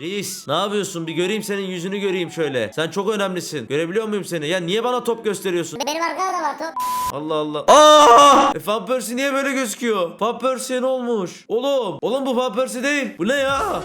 Reis ne yapıyorsun? Bir göreyim senin yüzünü göreyim şöyle. Sen çok önemlisin. Görebiliyor muyum seni? Ya niye bana top gösteriyorsun? Benim arkada da var top. Allah Allah. Aa! E, Van Persie niye böyle gözüküyor? Van Persie'ye ne olmuş? Oğlum. Oğlum bu Van Persie değil. Bu ne ya?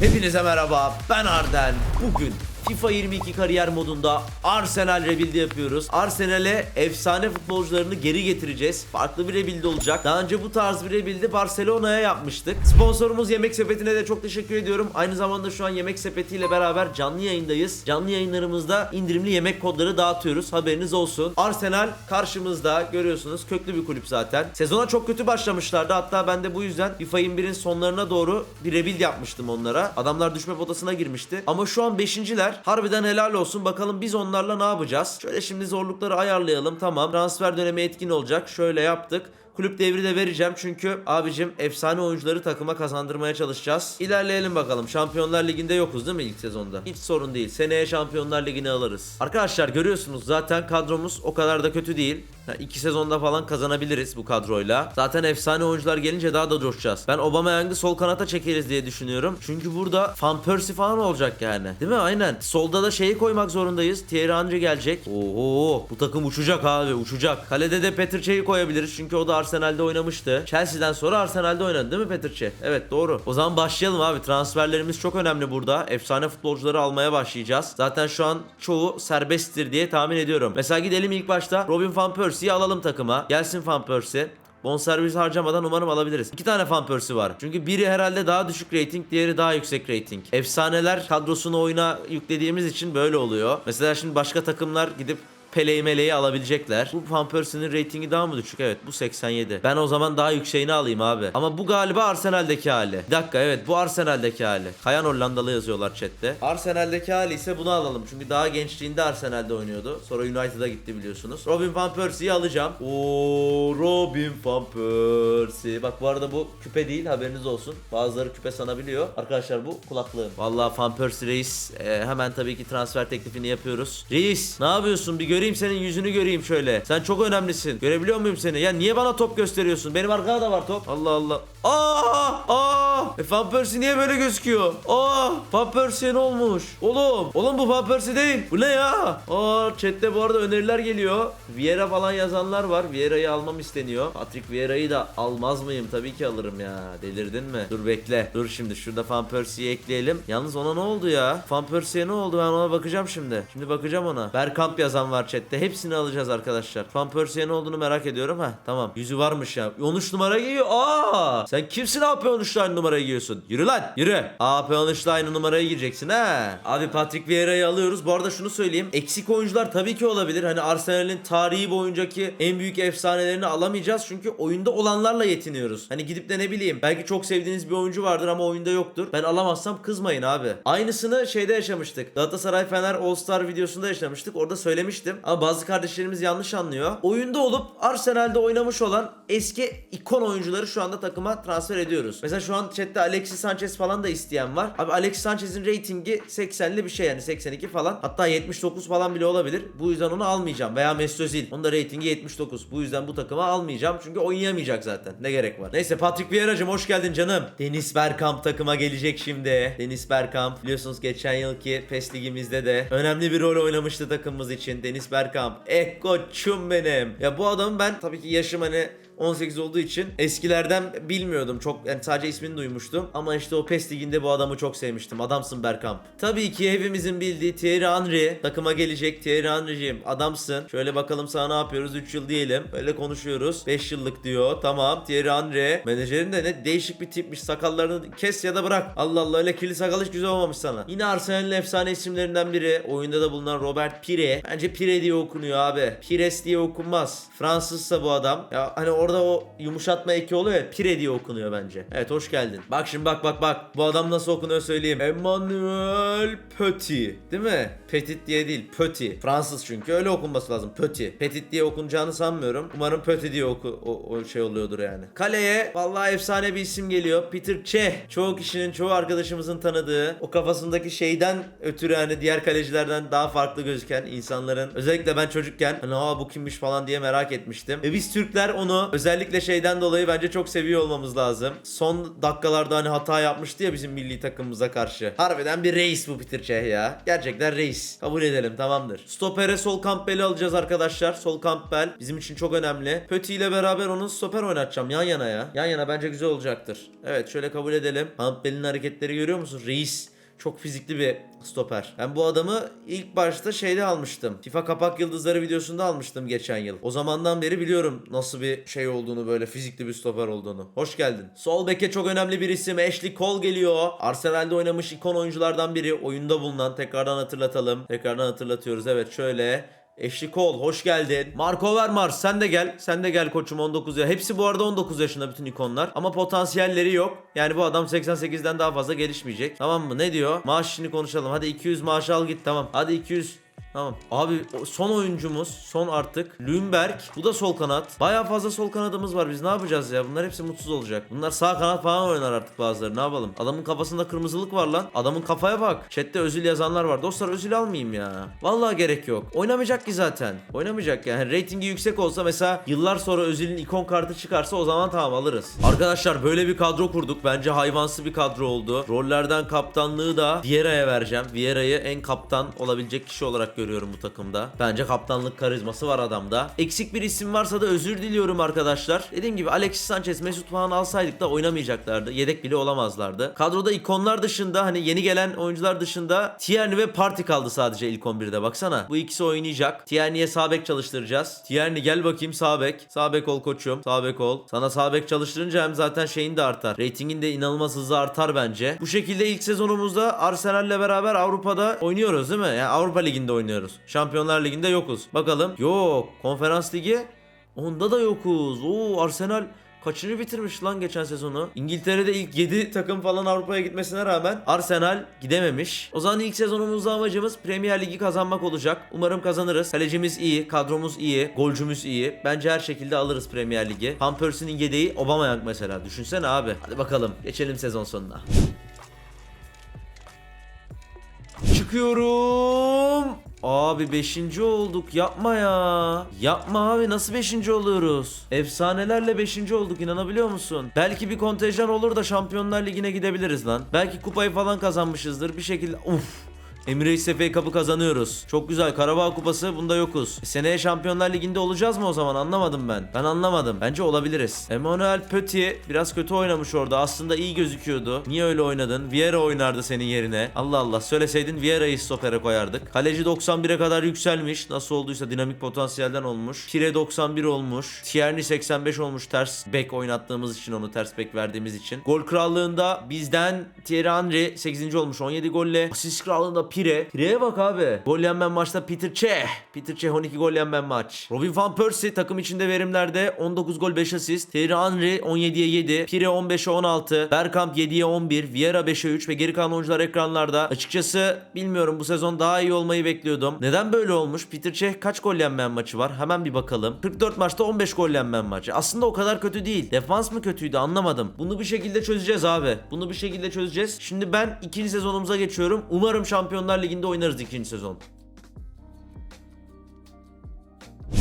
Hepinize merhaba. Ben Arden. Bugün FIFA 22 kariyer modunda Arsenal rebuild'i yapıyoruz. Arsenal'e efsane futbolcularını geri getireceğiz. Farklı bir rebuild olacak. Daha önce bu tarz bir rebuild'i Barcelona'ya yapmıştık. Sponsorumuz Yemek Sepeti'ne de çok teşekkür ediyorum. Aynı zamanda şu an Yemek Sepeti ile beraber canlı yayındayız. Canlı yayınlarımızda indirimli yemek kodları dağıtıyoruz. Haberiniz olsun. Arsenal karşımızda görüyorsunuz. Köklü bir kulüp zaten. Sezona çok kötü başlamışlardı. Hatta ben de bu yüzden FIFA 21'in sonlarına doğru bir rebuild yapmıştım onlara. Adamlar düşme potasına girmişti. Ama şu an 5.ler. Harbiden helal olsun. Bakalım biz onlarla ne yapacağız? Şöyle şimdi zorlukları ayarlayalım. Tamam. Transfer dönemi etkin olacak. Şöyle yaptık. Kulüp devri de vereceğim çünkü abicim efsane oyuncuları takıma kazandırmaya çalışacağız. İlerleyelim bakalım. Şampiyonlar Ligi'nde yokuz değil mi ilk sezonda? Hiç sorun değil. Seneye Şampiyonlar Ligi'ni alırız. Arkadaşlar görüyorsunuz zaten kadromuz o kadar da kötü değil. Ya iki sezonda falan kazanabiliriz bu kadroyla. Zaten efsane oyuncular gelince daha da coşacağız. Ben Aubameyang'ı sol kanata çekeriz diye düşünüyorum. Çünkü burada Van Persie falan olacak yani. Değil mi? Aynen. Solda da şeyi koymak zorundayız. Thierry Henry gelecek. Oo, bu takım uçacak abi, uçacak. Kalede de Petr Cech'i koyabiliriz çünkü o da Arsenal'de oynamıştı. Chelsea'den sonra Arsenal'de oynadı değil mi Petr Cech? Evet doğru. O zaman başlayalım abi. Transferlerimiz çok önemli burada. Efsane futbolcuları almaya başlayacağız. Zaten şu an çoğu serbesttir diye tahmin ediyorum. Mesela gidelim ilk başta Robin Van Persie'yi alalım takıma. Gelsin Van Persie. Bonservis harcamadan umarım alabiliriz. İki tane Van Persie var. Çünkü biri herhalde daha düşük rating, diğeri daha yüksek rating. Efsaneler kadrosunu oyuna yüklediğimiz için böyle oluyor. Mesela şimdi başka takımlar gidip Pele'yi meleği alabilecekler. Bu Van Persie'nin ratingi daha mı düşük? Evet bu 87. Ben o zaman daha yükseğini alayım abi. Ama bu galiba Arsenal'deki hali. Bir dakika evet bu Arsenal'deki hali. Kayan Hollandalı yazıyorlar chatte. Arsenal'deki hali ise bunu alalım. Çünkü daha gençliğinde Arsenal'de oynuyordu. Sonra United'a gitti biliyorsunuz. Robin Van Persie'yi alacağım. Oo Robin Van Persie. Bak bu arada bu küpe değil haberiniz olsun. Bazıları küpe sanabiliyor. Arkadaşlar bu kulaklığım. Vallahi Van Persie reis e, hemen tabii ki transfer teklifini yapıyoruz. Reis ne yapıyorsun? Bir göreyim senin yüzünü göreyim şöyle. Sen çok önemlisin. Görebiliyor muyum seni? Ya niye bana top gösteriyorsun? Benim arkada da var top. Allah Allah. Aa! Aa! E, Van Persie niye böyle gözüküyor? Aa! Van Persie'ye ne olmuş? Oğlum! Oğlum bu Van Persie değil. Bu ne ya? Aa chatte bu arada öneriler geliyor. Vieira falan yazanlar var. Vieira'yı almam isteniyor. Patrick Vieira'yı da almaz mıyım? Tabii ki alırım ya. Delirdin mi? Dur bekle. Dur şimdi şurada Van Persie'yi ekleyelim. Yalnız ona ne oldu ya? Van Persie'ye ne oldu? Ben ona bakacağım şimdi. Şimdi bakacağım ona. Bergkamp yazan var chatte. Hepsini alacağız arkadaşlar. Van Persie'ye ne olduğunu merak ediyorum. ha. tamam. Yüzü varmış ya. 13 numara giyiyor. Aa! Sen kimsin AP 13 aynı numarayı giyiyorsun? Yürü lan. Yürü. AP 13 aynı numarayı giyeceksin ha. Abi Patrick Vieira'yı alıyoruz. Bu arada şunu söyleyeyim. Eksik oyuncular tabii ki olabilir. Hani Arsenal'in tarihi boyuncaki en büyük efsanelerini alamayacağız. Çünkü oyunda olanlarla yetiniyoruz. Hani gidip de ne bileyim. Belki çok sevdiğiniz bir oyuncu vardır ama oyunda yoktur. Ben alamazsam kızmayın abi. Aynısını şeyde yaşamıştık. Galatasaray Fener All Star videosunda yaşamıştık. Orada söylemiştim. Ama bazı kardeşlerimiz yanlış anlıyor. Oyunda olup Arsenal'de oynamış olan eski ikon oyuncuları şu anda takıma transfer ediyoruz. Mesela şu an chatte Alexis Sanchez falan da isteyen var. Abi Alexis Sanchez'in ratingi 80'li bir şey yani 82 falan. Hatta 79 falan bile olabilir. Bu yüzden onu almayacağım. Veya Mesut Özil. Onun da ratingi 79. Bu yüzden bu takıma almayacağım. Çünkü oynayamayacak zaten. Ne gerek var. Neyse Patrick Vieira'cım hoş geldin canım. Deniz Bergkamp takıma gelecek şimdi. Deniz Bergkamp biliyorsunuz geçen yılki PES ligimizde de önemli bir rol oynamıştı takımımız için. Deniz Bergkamp. Eh koçum benim. Ya bu adamın ben tabii ki yaşım hani 18 olduğu için eskilerden bilmiyordum. Çok yani sadece ismini duymuştum. Ama işte o PES liginde bu adamı çok sevmiştim. Adamsın Bergkamp. Tabii ki hepimizin bildiği Thierry Henry takıma gelecek. Thierry Henry'ciğim adamsın. Şöyle bakalım sana ne yapıyoruz? 3 yıl diyelim. Böyle konuşuyoruz. 5 yıllık diyor. Tamam Thierry Henry. Menajerin de ne değişik bir tipmiş. Sakallarını kes ya da bırak. Allah Allah öyle kirli sakal hiç güzel olmamış sana. Yine Arsenal'in efsane isimlerinden biri. Oyunda da bulunan Robert Pire. Bence Pire diye okunuyor abi. Pires diye okunmaz. Fransızsa bu adam. Ya hani orada o yumuşatma eki oluyor ya. Pire diye okunuyor bence. Evet hoş geldin. Bak şimdi bak bak bak. Bu adam nasıl okunuyor söyleyeyim. Emmanuel Petit. Değil mi? Petit diye değil. Petit. Fransız çünkü öyle okunması lazım. Petit. Petit diye okunacağını sanmıyorum. Umarım Petit diye oku, o, o şey oluyordur yani. Kaleye vallahi efsane bir isim geliyor. Peter Cech. Çoğu kişinin, çoğu arkadaşımızın tanıdığı o kafasındaki şeyden ötürü hani diğer kalecilerden daha farklı gözüken insanların özellikle ben çocukken hani aa bu kimmiş falan diye merak etmiştim. Ve biz Türkler onu Özellikle şeyden dolayı bence çok seviyor olmamız lazım. Son dakikalarda hani hata yapmıştı ya bizim milli takımımıza karşı. Harbiden bir reis bu Peter Cech ya. Gerçekten reis. Kabul edelim tamamdır. Stopere sol Campbell'i alacağız arkadaşlar. Sol Campbell bizim için çok önemli. Pöti ile beraber onun stoper oynatacağım yan yana ya. Yan yana bence güzel olacaktır. Evet şöyle kabul edelim. Campbell'in hareketleri görüyor musun? Reis. Çok fizikli bir stoper. Ben bu adamı ilk başta şeyde almıştım. FIFA Kapak Yıldızları videosunda almıştım geçen yıl. O zamandan beri biliyorum nasıl bir şey olduğunu böyle fizikli bir stoper olduğunu. Hoş geldin. Sol beke çok önemli bir isim. Ashley Cole geliyor. Arsenal'de oynamış ikon oyunculardan biri. Oyunda bulunan. Tekrardan hatırlatalım. Tekrardan hatırlatıyoruz. Evet şöyle. Ashley Cole hoş geldin. Marco Overmars sen de gel. Sen de gel koçum 19 ya. Hepsi bu arada 19 yaşında bütün ikonlar. Ama potansiyelleri yok. Yani bu adam 88'den daha fazla gelişmeyecek. Tamam mı? Ne diyor? Maaş işini konuşalım. Hadi 200 maaş al git tamam. Hadi 200 Tamam. Abi son oyuncumuz son artık Lundberg. Bu da sol kanat. Baya fazla sol kanadımız var. Biz ne yapacağız ya? Bunlar hepsi mutsuz olacak. Bunlar sağ kanat falan oynar artık bazıları. Ne yapalım? Adamın kafasında kırmızılık var lan. Adamın kafaya bak. Chat'te özül yazanlar var. Dostlar özül almayayım ya. Vallahi gerek yok. Oynamayacak ki zaten. Oynamayacak yani. Ratingi yüksek olsa mesela yıllar sonra özülün ikon kartı çıkarsa o zaman tamam alırız. Arkadaşlar böyle bir kadro kurduk. Bence hayvansı bir kadro oldu. Rollerden kaptanlığı da Vieira'ya vereceğim. Vieira'yı en kaptan olabilecek kişi olarak görüyorum bu takımda. Bence kaptanlık karizması var adamda. Eksik bir isim varsa da özür diliyorum arkadaşlar. Dediğim gibi Alexis Sanchez, Mesut falan alsaydık da oynamayacaklardı. Yedek bile olamazlardı. Kadroda ikonlar dışında hani yeni gelen oyuncular dışında Tierney ve Party kaldı sadece ilk 11'de baksana. Bu ikisi oynayacak. Tierney'e sağ bek çalıştıracağız. Tierney gel bakayım sağ bek. Sağ bek ol koçum. Sağ bek ol. Sana sağ bek çalıştırınca hem zaten şeyin de artar. Ratingin de inanılmaz hızlı artar bence. Bu şekilde ilk sezonumuzda Arsenal'le beraber Avrupa'da oynuyoruz değil mi? Yani Avrupa Ligi'nde oynuyoruz. Şampiyonlar Ligi'nde yokuz. Bakalım. Yok. Konferans Ligi onda da yokuz. Oo Arsenal Kaçıncı bitirmiş lan geçen sezonu? İngiltere'de ilk 7 takım falan Avrupa'ya gitmesine rağmen Arsenal gidememiş. O zaman ilk sezonumuzda amacımız Premier Ligi kazanmak olacak. Umarım kazanırız. Kalecimiz iyi, kadromuz iyi, golcümüz iyi. Bence her şekilde alırız Premier Ligi. Van Persie'nin yedeği Aubameyang mesela. Düşünsene abi. Hadi bakalım. Geçelim sezon sonuna. Çıkıyorum. Abi 5. olduk yapma ya. Yapma abi nasıl 5. oluyoruz? Efsanelerle 5. olduk inanabiliyor musun? Belki bir kontenjan olur da Şampiyonlar Ligi'ne gidebiliriz lan. Belki kupayı falan kazanmışızdır bir şekilde. Uf. Emirates FA Cup'ı kazanıyoruz. Çok güzel. Karabağ Kupası bunda yokuz. E, seneye Şampiyonlar Ligi'nde olacağız mı o zaman? Anlamadım ben. Ben anlamadım. Bence olabiliriz. Emmanuel Petit biraz kötü oynamış orada. Aslında iyi gözüküyordu. Niye öyle oynadın? Vieira oynardı senin yerine. Allah Allah. Söyleseydin Vieira'yı stopere koyardık. Kaleci 91'e kadar yükselmiş. Nasıl olduysa dinamik potansiyelden olmuş. Pire 91 olmuş. Tierney 85 olmuş. Ters bek oynattığımız için onu ters bek verdiğimiz için. Gol krallığında bizden Thierry Henry 8. olmuş 17 golle. Asist krallığında Pire. Pire'ye bak abi. Gol yenmen maçta Peter Cech. Peter Cech 12 gol yenmen maç. Robin van Persie takım içinde verimlerde 19 gol 5 asist. Thierry Henry 17'ye 7. Pire 15'e 16. Bergkamp 7'ye 11. Vieira 5'e 3 ve geri kalan oyuncular ekranlarda. Açıkçası bilmiyorum bu sezon daha iyi olmayı bekliyordum. Neden böyle olmuş? Peter Cech kaç gol yenmen maçı var? Hemen bir bakalım. 44 maçta 15 gol yenmen maçı. Aslında o kadar kötü değil. Defans mı kötüydü anlamadım. Bunu bir şekilde çözeceğiz abi. Bunu bir şekilde çözeceğiz. Şimdi ben ikinci sezonumuza geçiyorum. Umarım Şampiyonlar Ligi'nde oynarız ikinci sezon.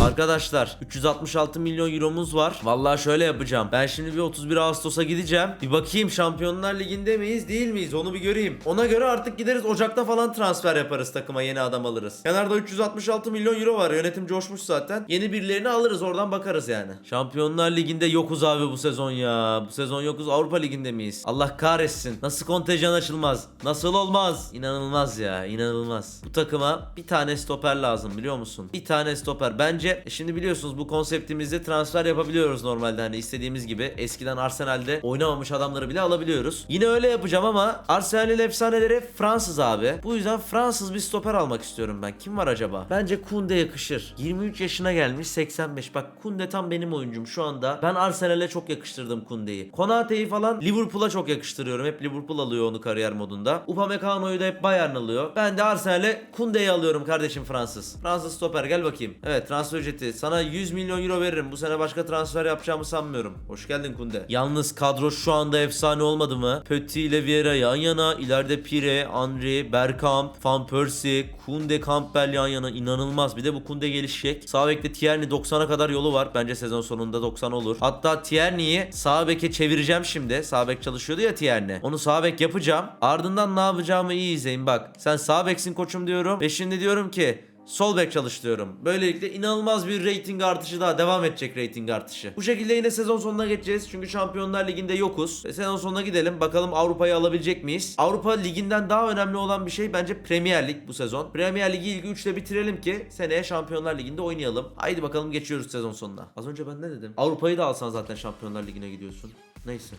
Arkadaşlar 366 milyon euromuz var. Vallahi şöyle yapacağım. Ben şimdi bir 31 Ağustos'a gideceğim. Bir bakayım Şampiyonlar Ligi'nde miyiz değil miyiz onu bir göreyim. Ona göre artık gideriz Ocak'ta falan transfer yaparız takıma yeni adam alırız. Kenarda 366 milyon euro var. Yönetim coşmuş zaten. Yeni birilerini alırız oradan bakarız yani. Şampiyonlar Ligi'nde yokuz abi bu sezon ya. Bu sezon yokuz Avrupa Ligi'nde miyiz? Allah kahretsin. Nasıl kontenjan açılmaz? Nasıl olmaz? İnanılmaz ya inanılmaz. Bu takıma bir tane stoper lazım biliyor musun? Bir tane stoper. Bence e şimdi biliyorsunuz bu konseptimizde transfer yapabiliyoruz normalde hani istediğimiz gibi. Eskiden Arsenal'de oynamamış adamları bile alabiliyoruz. Yine öyle yapacağım ama Arsenal'in efsaneleri Fransız abi. Bu yüzden Fransız bir stoper almak istiyorum ben. Kim var acaba? Bence Kunde yakışır. 23 yaşına gelmiş 85. Bak Kunde tam benim oyuncum şu anda. Ben Arsenal'e çok yakıştırdım Kunde'yi. Konate'yi falan Liverpool'a çok yakıştırıyorum. Hep Liverpool alıyor onu kariyer modunda. Upamecano'yu da hep Bayern alıyor. Ben de Arsenal'e Kunde'yi alıyorum kardeşim Fransız. Fransız stoper gel bakayım. Evet transfer ücreti. Sana 100 milyon euro veririm. Bu sene başka transfer yapacağımı sanmıyorum. Hoş geldin Kunde. Yalnız kadro şu anda efsane olmadı mı? Petit ile Vieira yan yana. ileride Pire, Henry, Bergkamp, Van Persie, Kunde, Campbell yan yana. inanılmaz. Bir de bu Kunde gelişecek. Sağ bekte Tierney 90'a kadar yolu var. Bence sezon sonunda 90 olur. Hatta Tierney'i sağ beke çevireceğim şimdi. Sağ bek çalışıyordu ya Tierney. Onu sağ bek yapacağım. Ardından ne yapacağımı iyi izleyin bak. Sen sağ beksin koçum diyorum. Ve şimdi diyorum ki Sol bek çalış diyorum. Böylelikle inanılmaz bir rating artışı daha devam edecek rating artışı. Bu şekilde yine sezon sonuna geçeceğiz. Çünkü Şampiyonlar Ligi'nde yokuz. Ve sezon sonuna gidelim. Bakalım Avrupa'yı alabilecek miyiz? Avrupa Ligi'nden daha önemli olan bir şey bence Premier Lig bu sezon. Premier Ligi ilk 3'te bitirelim ki seneye Şampiyonlar Ligi'nde oynayalım. Haydi bakalım geçiyoruz sezon sonuna. Az önce ben ne dedim? Avrupa'yı da alsan zaten Şampiyonlar Ligi'ne gidiyorsun. Neyse.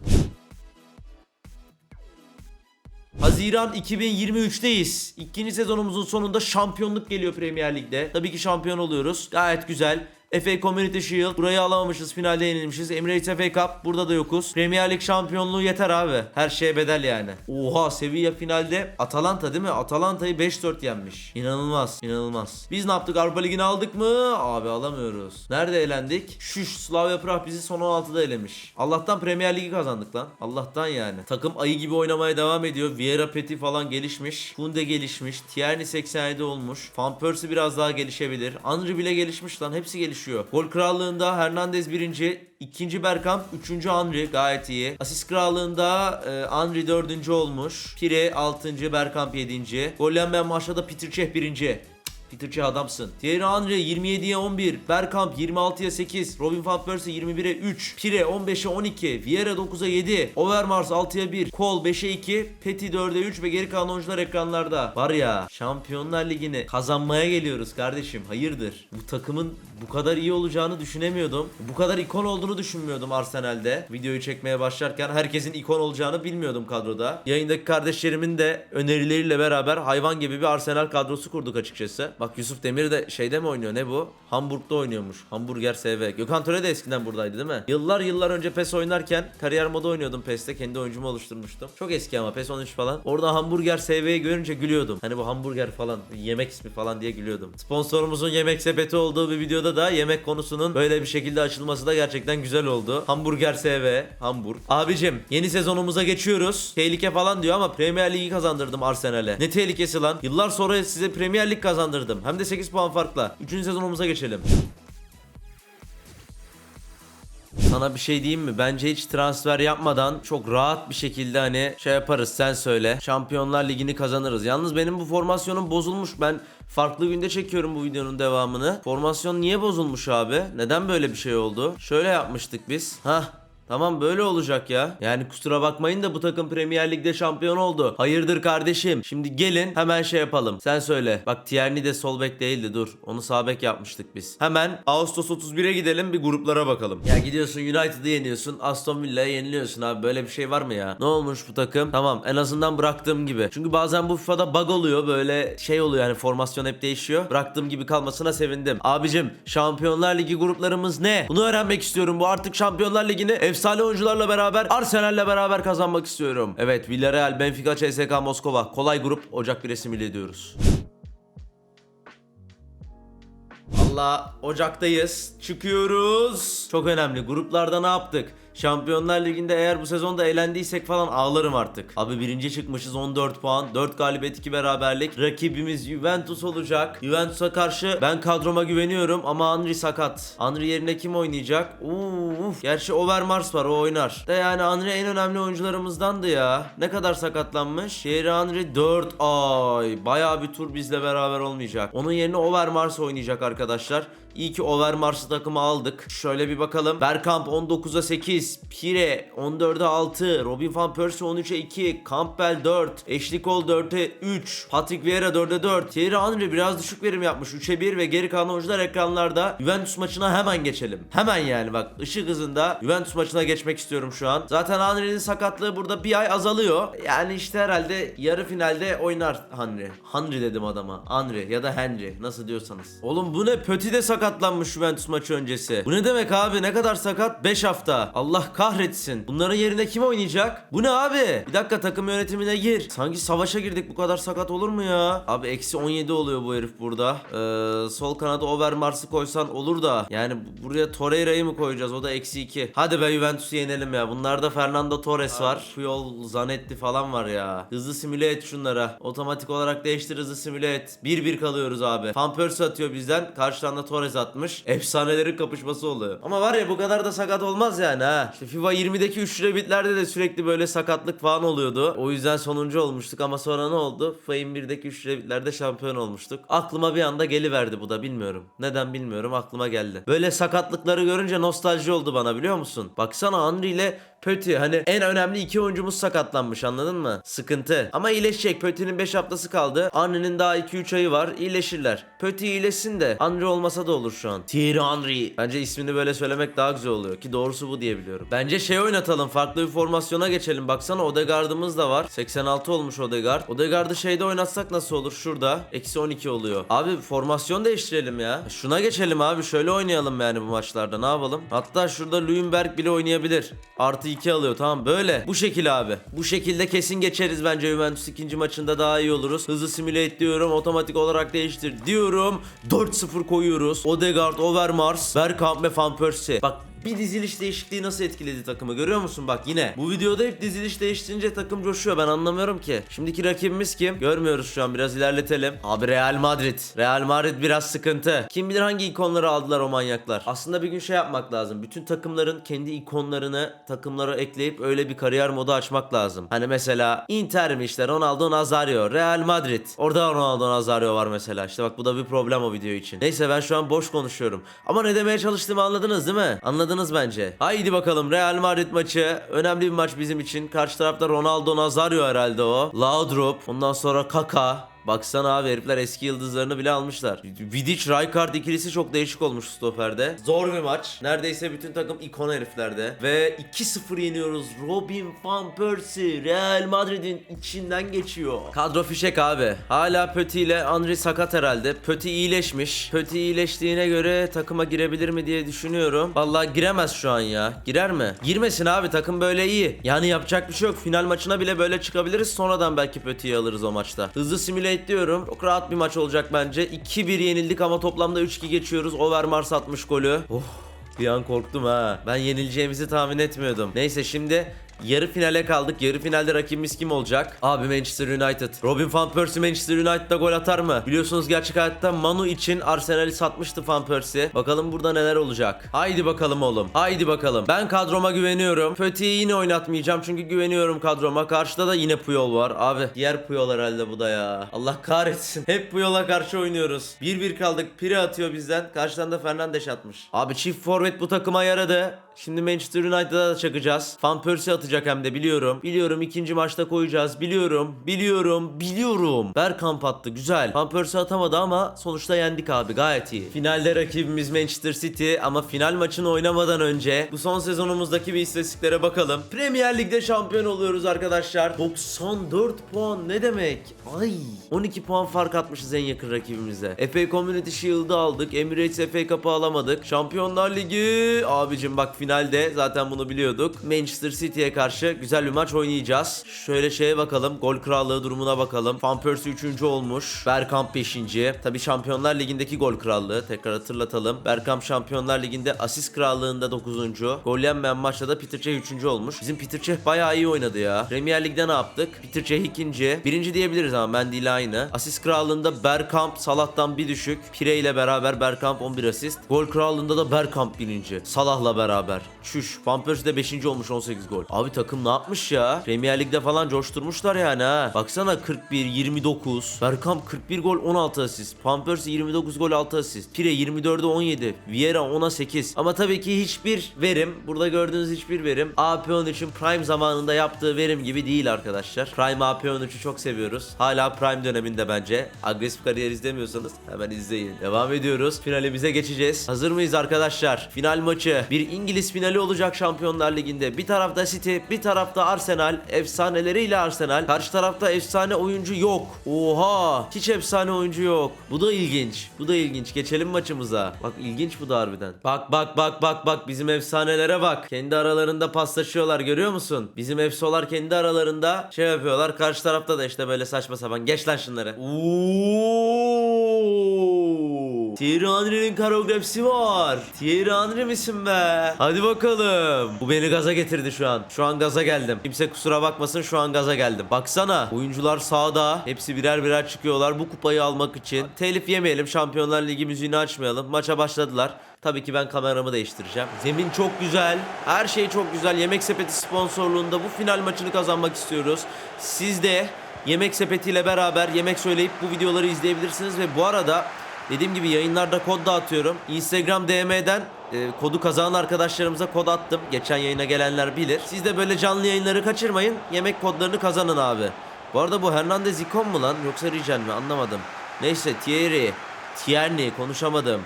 Haziran 2023'teyiz. İkinci sezonumuzun sonunda şampiyonluk geliyor Premier Lig'de. Tabii ki şampiyon oluyoruz. Gayet güzel. FA Community Shield. Burayı alamamışız. Finalde yenilmişiz. Emirates FA Cup. Burada da yokuz. Premier Lig şampiyonluğu yeter abi. Her şeye bedel yani. Oha Sevilla finalde Atalanta değil mi? Atalanta'yı 5-4 yenmiş. İnanılmaz. inanılmaz. Biz ne yaptık? Avrupa Ligi'ni aldık mı? Abi alamıyoruz. Nerede elendik? Şuş Slavia Prag bizi son 16'da elemiş. Allah'tan Premier Ligi kazandık lan. Allah'tan yani. Takım ayı gibi oynamaya devam ediyor. Vieira Petit falan gelişmiş. Kunde gelişmiş. Tierney 87 olmuş. Van Persie biraz daha gelişebilir. Henry bile gelişmiş lan. Hepsi gelişiyor. Gol krallığında Hernandez birinci. ikinci Bergkamp, üçüncü Henry gayet iyi. Asist krallığında e, Henry dördüncü olmuş. Pire altıncı, Bergkamp yedinci. Gol yenmeyen maçta da Peter Cech birinci. Peterci adamsın. Thierry Henry 27'ye 11, Bergkamp 26'ya 8, Robin van Persie 21'e 3, Pire 15'e 12, Vieira 9'a 7, Overmars 6'ya 1, Cole 5'e 2, Petit 4'e 3 ve geri kalan oyuncular ekranlarda. Var ya Şampiyonlar Ligi'ni kazanmaya geliyoruz kardeşim. Hayırdır? Bu takımın bu kadar iyi olacağını düşünemiyordum. Bu kadar ikon olduğunu düşünmüyordum Arsenal'de. Videoyu çekmeye başlarken herkesin ikon olacağını bilmiyordum kadroda. Yayındaki kardeşlerimin de önerileriyle beraber hayvan gibi bir Arsenal kadrosu kurduk açıkçası. Bak Yusuf Demir de şeyde mi oynuyor ne bu? Hamburg'da oynuyormuş. Hamburger SV. Gökhan Töre de eskiden buradaydı değil mi? Yıllar yıllar önce PES oynarken kariyer modu oynuyordum PES'te. Kendi oyuncumu oluşturmuştum. Çok eski ama PES 13 falan. Orada Hamburger SV'yi görünce gülüyordum. Hani bu hamburger falan yemek ismi falan diye gülüyordum. Sponsorumuzun yemek sepeti olduğu bir videoda da yemek konusunun böyle bir şekilde açılması da gerçekten güzel oldu. Hamburger SV, Hamburg. Abicim yeni sezonumuza geçiyoruz. Tehlike falan diyor ama Premier Ligi kazandırdım Arsenal'e. Ne tehlikesi lan? Yıllar sonra size Premier Lig kazandırdım. Hem de 8 puan farkla. 3. sezonumuza geçelim. Sana bir şey diyeyim mi? Bence hiç transfer yapmadan çok rahat bir şekilde hani şey yaparız sen söyle. Şampiyonlar Ligi'ni kazanırız. Yalnız benim bu formasyonum bozulmuş. Ben farklı günde çekiyorum bu videonun devamını. Formasyon niye bozulmuş abi? Neden böyle bir şey oldu? Şöyle yapmıştık biz. Hah Tamam böyle olacak ya. Yani kusura bakmayın da bu takım Premier Lig'de şampiyon oldu. Hayırdır kardeşim? Şimdi gelin hemen şey yapalım. Sen söyle. Bak Tierney de sol bek değildi dur. Onu sağ bek yapmıştık biz. Hemen Ağustos 31'e gidelim bir gruplara bakalım. Ya gidiyorsun United'ı yeniyorsun. Aston Villa'ya yeniliyorsun abi. Böyle bir şey var mı ya? Ne olmuş bu takım? Tamam en azından bıraktığım gibi. Çünkü bazen bu FIFA'da bug oluyor. Böyle şey oluyor yani formasyon hep değişiyor. Bıraktığım gibi kalmasına sevindim. Abicim Şampiyonlar Ligi gruplarımız ne? Bunu öğrenmek istiyorum. Bu artık Şampiyonlar Ligi'ni efsane oyuncularla beraber Arsenal'le beraber kazanmak istiyorum. Evet Villarreal, Benfica, CSKA Moskova. Kolay grup. Ocak 1'e simüle ediyoruz. Allah Ocak'tayız. Çıkıyoruz. Çok önemli. Gruplarda ne yaptık? Şampiyonlar Ligi'nde eğer bu sezonda eğlendiysek falan ağlarım artık. Abi birinci çıkmışız 14 puan. 4 galibiyet 2 beraberlik. Rakibimiz Juventus olacak. Juventus'a karşı ben kadroma güveniyorum ama Henry sakat. Henry yerine kim oynayacak? Uf. Gerçi Overmars var o oynar. Da yani Henry en önemli oyuncularımızdandı ya. Ne kadar sakatlanmış? Thierry Henry 4 ay. Bayağı bir tur bizle beraber olmayacak. Onun yerine Overmars oynayacak arkadaşlar. İyi ki Overmars'ı takıma aldık. Şöyle bir bakalım. Bergkamp 19'a 8. Pire 14'e 6. Robin van Persie 13'e 2. Campbell 4. Ashley Cole 4'e 3. Patrick Vieira 4'e 4. Thierry Henry biraz düşük verim yapmış. 3'e 1 ve geri kalan oyuncular ekranlarda. Juventus maçına hemen geçelim. Hemen yani bak ışık hızında Juventus maçına geçmek istiyorum şu an. Zaten Henry'nin sakatlığı burada bir ay azalıyor. Yani işte herhalde yarı finalde oynar Henry. Henry dedim adama. Henry ya da Henry nasıl diyorsanız. Oğlum bu ne? Pöti de sakat sakatlanmış Juventus maçı öncesi. Bu ne demek abi? Ne kadar sakat? 5 hafta. Allah kahretsin. Bunların yerine kim oynayacak? Bu ne abi? Bir dakika takım yönetimine gir. Sanki savaşa girdik bu kadar sakat olur mu ya? Abi eksi 17 oluyor bu herif burada. Ee, sol kanada Overmars'ı koysan olur da. Yani bu- buraya Torreira'yı mı koyacağız? O da eksi 2. Hadi be Juventus'u yenelim ya. Bunlarda Fernando Torres var. Puyol, Zanetti falan var ya. Hızlı simüle et şunlara. Otomatik olarak değiştir hızlı simüle et. 1-1 kalıyoruz abi. Van Persie atıyor bizden. Karşıdan da Torres atmış. Efsanelerin kapışması oluyor. Ama var ya bu kadar da sakat olmaz yani ha. İşte FIFA 20'deki üçlü bitlerde de sürekli böyle sakatlık falan oluyordu. O yüzden sonuncu olmuştuk ama sonra ne oldu? FIFA 21'deki üçlü bitlerde şampiyon olmuştuk. Aklıma bir anda geliverdi bu da bilmiyorum. Neden bilmiyorum aklıma geldi. Böyle sakatlıkları görünce nostalji oldu bana biliyor musun? Baksana Henry ile Pötü hani en önemli iki oyuncumuz sakatlanmış anladın mı? Sıkıntı. Ama iyileşecek. Pötü'nün 5 haftası kaldı. Henry'nin daha 2-3 ayı var. İyileşirler. Pötü iyileşsin de Henry olmasa da olur şu an. Thierry Henry. Bence ismini böyle söylemek daha güzel oluyor. Ki doğrusu bu diye biliyorum. Bence şey oynatalım. Farklı bir formasyona geçelim. Baksana Odegaard'ımız da var. 86 olmuş Odegaard. Odegaard'ı şeyde oynatsak nasıl olur? Şurada. Eksi 12 oluyor. Abi formasyon değiştirelim ya. Şuna geçelim abi. Şöyle oynayalım yani bu maçlarda. Ne yapalım? Hatta şurada Lüyenberg bile oynayabilir. Artı 2 alıyor tamam böyle. Bu şekil abi. Bu şekilde kesin geçeriz bence Juventus ikinci maçında daha iyi oluruz. Hızlı simüle diyorum. Otomatik olarak değiştir diyorum. 4-0 koyuyoruz. Odegaard, Overmars, Bergkamp ve Van Persie. Bak bir diziliş değişikliği nasıl etkiledi takımı görüyor musun bak yine. Bu videoda hep diziliş değiştirince takım coşuyor ben anlamıyorum ki. Şimdiki rakibimiz kim? Görmüyoruz şu an biraz ilerletelim. Abi Real Madrid. Real Madrid biraz sıkıntı. Kim bilir hangi ikonları aldılar o manyaklar. Aslında bir gün şey yapmak lazım. Bütün takımların kendi ikonlarını takımlara ekleyip öyle bir kariyer modu açmak lazım. Hani mesela Inter mi işte Ronaldo Nazario. Real Madrid. Orada Ronaldo Nazario var mesela. İşte bak bu da bir problem o video için. Neyse ben şu an boş konuşuyorum. Ama ne demeye çalıştığımı anladınız değil mi? Anladınız bence. Haydi bakalım Real Madrid maçı. Önemli bir maç bizim için. Karşı tarafta Ronaldo Nazario herhalde o. Laudrup. Ondan sonra Kaka. Baksana abi herifler eski yıldızlarını bile almışlar. Vidic Rijkaard ikilisi çok değişik olmuş stoperde. Zor bir maç. Neredeyse bütün takım ikon heriflerde. Ve 2-0 yeniyoruz. Robin van Persie Real Madrid'in içinden geçiyor. Kadro fişek abi. Hala Pöti ile Henry sakat herhalde. Pöti iyileşmiş. Pöti iyileştiğine göre takıma girebilir mi diye düşünüyorum. Vallahi giremez şu an ya. Girer mi? Girmesin abi takım böyle iyi. Yani yapacak bir şey yok. Final maçına bile böyle çıkabiliriz. Sonradan belki Pöti'yi alırız o maçta. Hızlı simüle diyorum. Çok rahat bir maç olacak bence. 2-1 yenildik ama toplamda 3-2 geçiyoruz. Overmars atmış golü. Oh. Bir an korktum ha. Ben yenileceğimizi tahmin etmiyordum. Neyse şimdi Yarı finale kaldık. Yarı finalde rakibimiz kim olacak? Abi Manchester United. Robin van Persie Manchester United'da gol atar mı? Biliyorsunuz gerçek hayatta Manu için Arsenal'i satmıştı van Persie. Bakalım burada neler olacak. Haydi bakalım oğlum. Haydi bakalım. Ben kadroma güveniyorum. Föti'yi yine oynatmayacağım çünkü güveniyorum kadroma. Karşıda da yine Puyol var. Abi diğer Puyol herhalde bu da ya. Allah kahretsin. Hep Puyol'a karşı oynuyoruz. 1-1 kaldık. Piri atıyor bizden. Karşıdan da Fernandes atmış. Abi çift forvet bu takıma yaradı. Şimdi Manchester United'a da çakacağız. Van Persie atacak hem de biliyorum. Biliyorum ikinci maçta koyacağız. Biliyorum. Biliyorum. Biliyorum. Bergkamp attı. Güzel. Van atamadı ama sonuçta yendik abi. Gayet iyi. Finalde rakibimiz Manchester City ama final maçını oynamadan önce bu son sezonumuzdaki bir istatistiklere bakalım. Premier Lig'de şampiyon oluyoruz arkadaşlar. 94 puan ne demek? Ay. 12 puan fark atmışız en yakın rakibimize. FA Community Shield'ı aldık. Emirates FA Cup'ı alamadık. Şampiyonlar Ligi abicim bak finalde zaten bunu biliyorduk. Manchester City'ye karşı güzel bir maç oynayacağız. Şöyle şeye bakalım. Gol krallığı durumuna bakalım. Van Persie 3. olmuş. Bergkamp 5. Tabi Şampiyonlar Ligi'ndeki gol krallığı. Tekrar hatırlatalım. Bergkamp Şampiyonlar Ligi'nde asist krallığında 9. Gol yenmeyen maçta da Peter Cech 3. olmuş. Bizim Peter Cech bayağı iyi oynadı ya. Premier Lig'de ne yaptık? Peter Cech 2. Birinci diyebiliriz ama Mendy ile aynı. Asist krallığında Bergkamp Salah'tan bir düşük. Pire ile beraber Bergkamp 11 asist. Gol krallığında da Bergkamp birinci. Salah'la beraber. Çüş. Van Persie de 5. olmuş 18 gol. Abi takım ne yapmış ya? Premier Lig'de falan coşturmuşlar yani ha. Baksana 41, 29. Bergkamp 41 gol 16 asist. Van Persie 29 gol 6 asist. Pire 24'e 17. Vieira 10'a 8. Ama tabii ki hiçbir verim, burada gördüğünüz hiçbir verim AP13'ün Prime zamanında yaptığı verim gibi değil arkadaşlar. Prime AP13'ü çok seviyoruz. Hala Prime döneminde bence. Agresif kariyer izlemiyorsanız hemen izleyin. Devam ediyoruz. Finalimize geçeceğiz. Hazır mıyız arkadaşlar? Final maçı. Bir İngiliz finali olacak Şampiyonlar Ligi'nde. Bir tarafta City, Bir tarafta Arsenal, efsaneleriyle Arsenal. Karşı tarafta efsane oyuncu yok. Oha! Hiç efsane oyuncu yok. Bu da ilginç. Bu da ilginç. Geçelim maçımıza. Bak ilginç bu da harbiden. Bak bak bak bak bak bizim efsanelere bak. Kendi aralarında paslaşıyorlar görüyor musun? Bizim efsolar kendi aralarında şey yapıyorlar. Karşı tarafta da işte böyle saçma sapan. Geç lan şunları. Oo! Thierry Henry'nin koreografisi var. Thierry Henry misin be? Hadi bakalım. Bu beni gaza getirdi şu an. Şu an gaza geldim. Kimse kusura bakmasın şu an gaza geldim. Baksana oyuncular sağda. Hepsi birer birer çıkıyorlar bu kupayı almak için. Telif yemeyelim. Şampiyonlar Ligi müziğini açmayalım. Maça başladılar. Tabii ki ben kameramı değiştireceğim. Zemin çok güzel. Her şey çok güzel. Yemek Sepeti sponsorluğunda bu final maçını kazanmak istiyoruz. Siz de Yemek Sepeti ile beraber yemek söyleyip bu videoları izleyebilirsiniz ve bu arada dediğim gibi yayınlarda kod dağıtıyorum. Instagram DM'den e, kodu kazanan arkadaşlarımıza kod attım. Geçen yayına gelenler bilir. Siz de böyle canlı yayınları kaçırmayın. Yemek kodlarını kazanın abi. Bu arada bu Hernandez ikon mu lan yoksa Rijen mi anlamadım. Neyse Thierry, Tierney konuşamadım.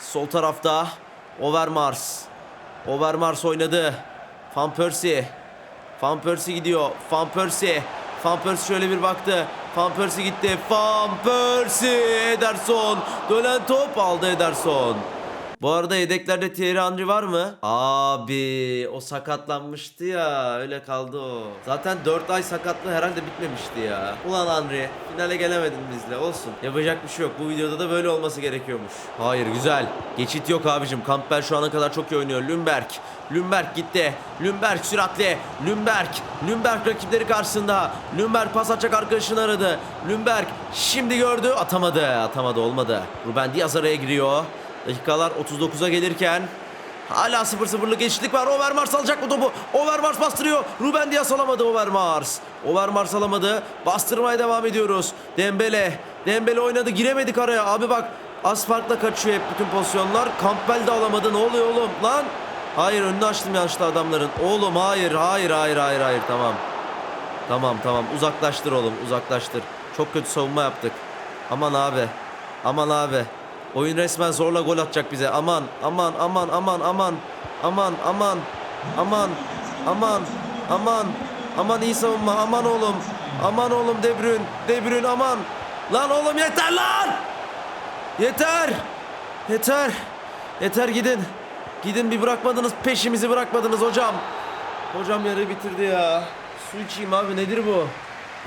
Sol tarafta Overmars. Overmars oynadı. Van Persie. Van Persie gidiyor. Van Persie. Van Persie şöyle bir baktı. Van Persie gitti. Van Persie. Ederson. Dönen top aldı Ederson. Bu arada yedeklerde Thierry Henry var mı? Abi o sakatlanmıştı ya öyle kaldı o. Zaten 4 ay sakatlığı herhalde bitmemişti ya. Ulan Henry finale gelemedin bizle olsun. Yapacak bir şey yok bu videoda da böyle olması gerekiyormuş. Hayır güzel. Geçit yok abicim. Campbell şu ana kadar çok iyi oynuyor. Lümberg. Lümberg gitti. Lümberg süratli. Lümberg. Lümberg rakipleri karşısında. Lümberg pas atacak arkadaşını aradı. Lümberg şimdi gördü. Atamadı. Atamadı olmadı. Ruben Diaz araya giriyor. Dakikalar 39'a gelirken hala 0-0'lık eşitlik var. Overmars alacak bu topu. Overmars bastırıyor. Ruben Diaz alamadı Overmars. Overmars alamadı. Bastırmaya devam ediyoruz. Dembele. Dembele oynadı. Giremedik araya. Abi bak az farkla kaçıyor hep bütün pozisyonlar. Campbell de alamadı. Ne oluyor oğlum? Lan. Hayır önünü açtım yanlışlıkla adamların. Oğlum hayır hayır hayır hayır hayır tamam. Tamam tamam uzaklaştır oğlum uzaklaştır. Çok kötü savunma yaptık. Aman abi. Aman abi. Oyun resmen zorla gol atacak bize. Aman aman aman aman aman. Aman aman. Aman. Aman. Aman. Aman iyi savunma. Aman oğlum. Aman oğlum De Bruyne. De Bruyne aman. Lan oğlum yeter lan. Yeter. Yeter. Yeter gidin. Gidin bir bırakmadınız. Peşimizi bırakmadınız hocam. Hocam yarı bitirdi ya. Su içeyim abi nedir bu?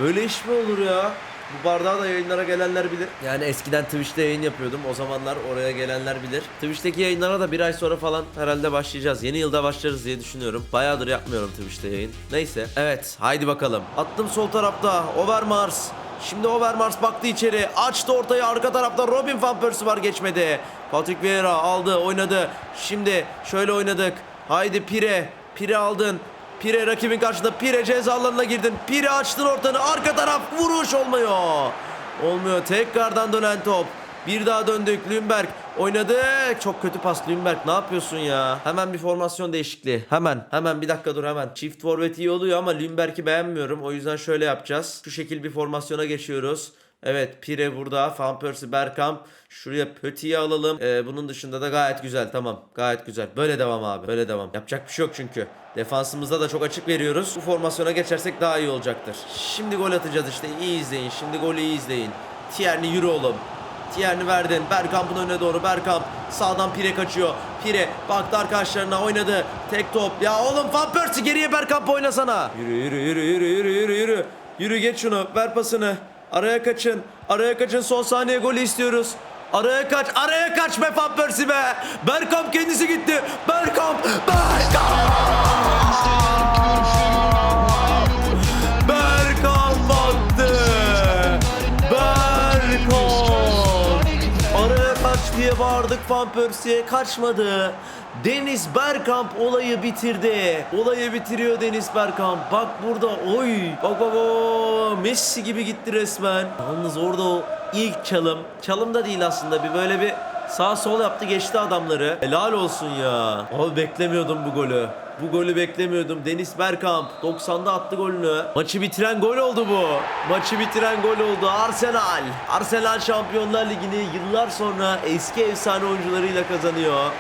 Böyle iş mi olur ya? Bu bardağı da yayınlara gelenler bilir. Yani eskiden Twitch'te yayın yapıyordum. O zamanlar oraya gelenler bilir. Twitch'teki yayınlara da bir ay sonra falan herhalde başlayacağız. Yeni yılda başlarız diye düşünüyorum. Bayağıdır yapmıyorum Twitch'te yayın. Neyse. Evet haydi bakalım. Attım sol tarafta. Overmars. Şimdi Overmars baktı içeri. Açtı ortayı arka tarafta Robin Van Persie var geçmedi. Patrick Vieira aldı oynadı. Şimdi şöyle oynadık. Haydi Pire. Pire aldın. Pire rakibin karşısında Pire ceza alanına girdin. Pire açtın ortanı. Arka taraf vuruş olmuyor. Olmuyor. Tekrardan dönen top. Bir daha döndük. Lümberg oynadı. Çok kötü pas Lümberg. Ne yapıyorsun ya? Hemen bir formasyon değişikliği. Hemen. Hemen bir dakika dur hemen. Çift forvet iyi oluyor ama Lümberg'i beğenmiyorum. O yüzden şöyle yapacağız. Şu şekil bir formasyona geçiyoruz. Evet Pire burada. Van Persie. Şuraya Pöti'yi alalım. Ee, bunun dışında da gayet güzel. Tamam. Gayet güzel. Böyle devam abi. Böyle devam. Yapacak bir şey yok çünkü. Defansımızda da çok açık veriyoruz. Bu formasyona geçersek daha iyi olacaktır. Şimdi gol atacağız işte. İyi izleyin. Şimdi golü iyi izleyin. Tierney yürü oğlum. Tierney verdin. Bergkamp'ın önüne doğru. Bergkamp sağdan Pire kaçıyor. Pire baktı arkadaşlarına oynadı. Tek top. Ya oğlum Van Persie geriye Bergkamp oynasana. Yürü yürü yürü yürü yürü yürü. Yürü geç şunu. Ver pasını. Araya kaçın. Araya kaçın. Son saniye golü istiyoruz. Araya kaç. Araya kaç be Van be. Bergkamp kendisi gitti. Bergkamp. Bergkamp. Bağırdık Van Persie'ye kaçmadı. Deniz Bergkamp olayı bitirdi. Olayı bitiriyor Deniz Bergkamp. Bak burada oy. Bak bak bak. Messi gibi gitti resmen. Yalnız orada o ilk çalım. Çalım da değil aslında. Bir böyle bir sağ sol yaptı geçti adamları. Helal olsun ya. Abi beklemiyordum bu golü. Bu golü beklemiyordum. Deniz Bergkamp 90'da attı golünü. Maçı bitiren gol oldu bu. Maçı bitiren gol oldu. Arsenal. Arsenal Şampiyonlar Ligi'ni yıllar sonra eski efsane oyuncularıyla kazanıyor.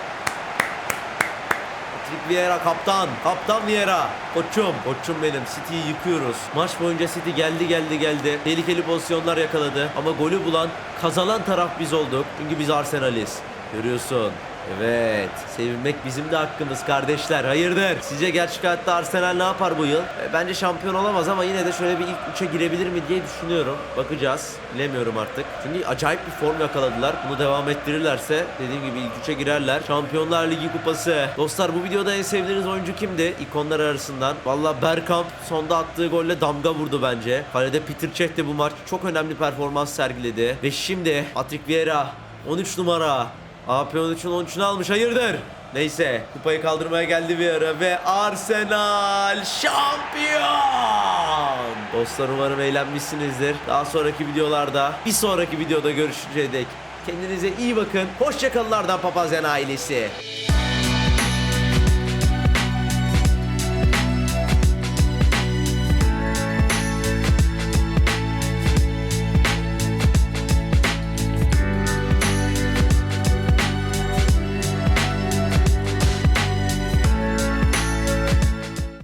Patrick Vieira kaptan. Kaptan Vieira. Koçum. Koçum benim. City'yi yıkıyoruz. Maç boyunca City geldi geldi geldi. Tehlikeli pozisyonlar yakaladı. Ama golü bulan kazanan taraf biz olduk. Çünkü biz Arsenal'iz. Görüyorsun. Evet. Sevinmek bizim de hakkımız kardeşler. Hayırdır? Sizce gerçek hayatta Arsenal ne yapar bu yıl? E, bence şampiyon olamaz ama yine de şöyle bir ilk üçe girebilir mi diye düşünüyorum. Bakacağız. Bilemiyorum artık. Çünkü acayip bir form yakaladılar. Bunu devam ettirirlerse dediğim gibi ilk üçe girerler. Şampiyonlar Ligi kupası. Dostlar bu videoda en sevdiğiniz oyuncu kimdi? İkonlar arasından. Valla Bergkamp sonda attığı golle damga vurdu bence. Kalede Peter Cech de bu maç çok önemli performans sergiledi. Ve şimdi Patrick Vieira 13 numara. AP 13'ün 13'ünü almış hayırdır? Neyse kupayı kaldırmaya geldi bir ara ve Arsenal şampiyon! Dostlar umarım eğlenmişsinizdir. Daha sonraki videolarda bir sonraki videoda görüşünceye dek kendinize iyi bakın. Hoşçakalınlardan Papazyan ailesi.